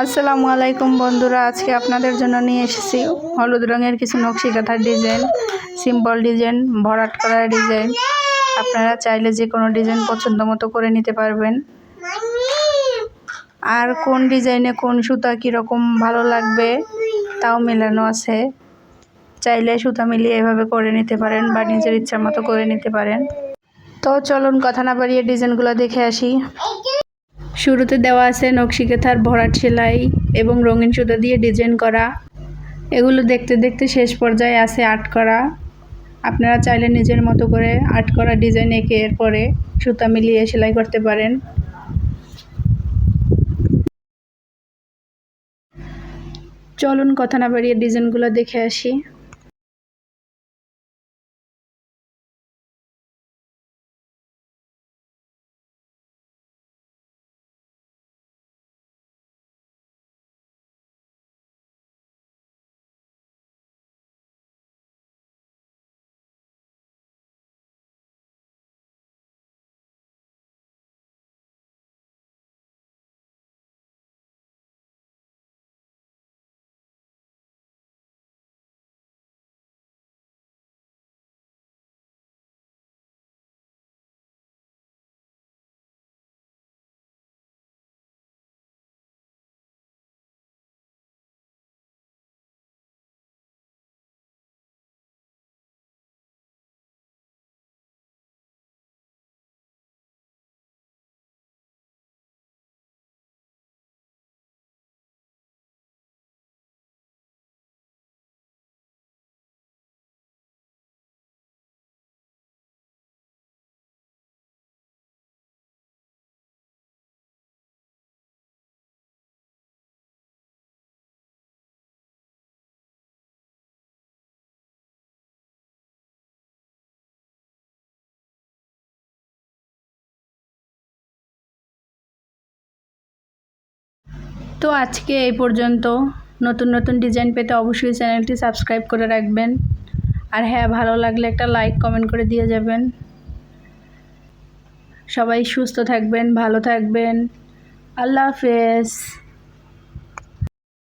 আসসালামু আলাইকুম বন্ধুরা, আজকে আপনাদের জন্য নিয়ে এসেছি হলুদ রঙের কিছু নকশি কাঁথার ডিজাইন, সিম্পল ডিজাইন, ভরাট করা ডিজাইন। আপনারা চাইলে যে কোনো ডিজাইন পছন্দ মতো করে নিতে পারবেন। আর কোন ডিজাইনে কোন সুতা কীরকম ভালো লাগবে তাও মেলানো আছে। চাইলে সুতা মিলিয়ে এভাবে করে নিতে পারেন বা নিজের ইচ্ছা মতো করে নিতে পারেন। তো চলুন কথা না বাড়িয়ে ডিজাইনগুলো দেখে আসি। শুরুতে দেওয়া আছে নকশিকাথার ভরাট সেলাই এবং রঙিন সুতা দিয়ে ডিজাইন করা। এগুলো দেখতে দেখতে শেষ পর্যায়ে আছে আর্ট করা। আপনারা চাইলে নিজের মতো করে আর্ট করা ডিজাইন এঁকে এরপরে সুতা মিলিয়ে সেলাই করতে পারেন। চলুন কথা না বাড়িয়ে ডিজাইনগুলো দেখে আসি। তো আজকে এই পর্যন্ত। নতুন নতুন ডিজাইন পেতে অবশ্যই চ্যানেলটি সাবস্ক্রাইব করে রাখবেন। আর হ্যাঁ ভালো লাগলে একটা লাইক কমেন্ট করে দিয়ে যাবেন। সবাই সুস্থ থাকবেন, ভালো থাকবেন। আল্লাহ হাফেজ।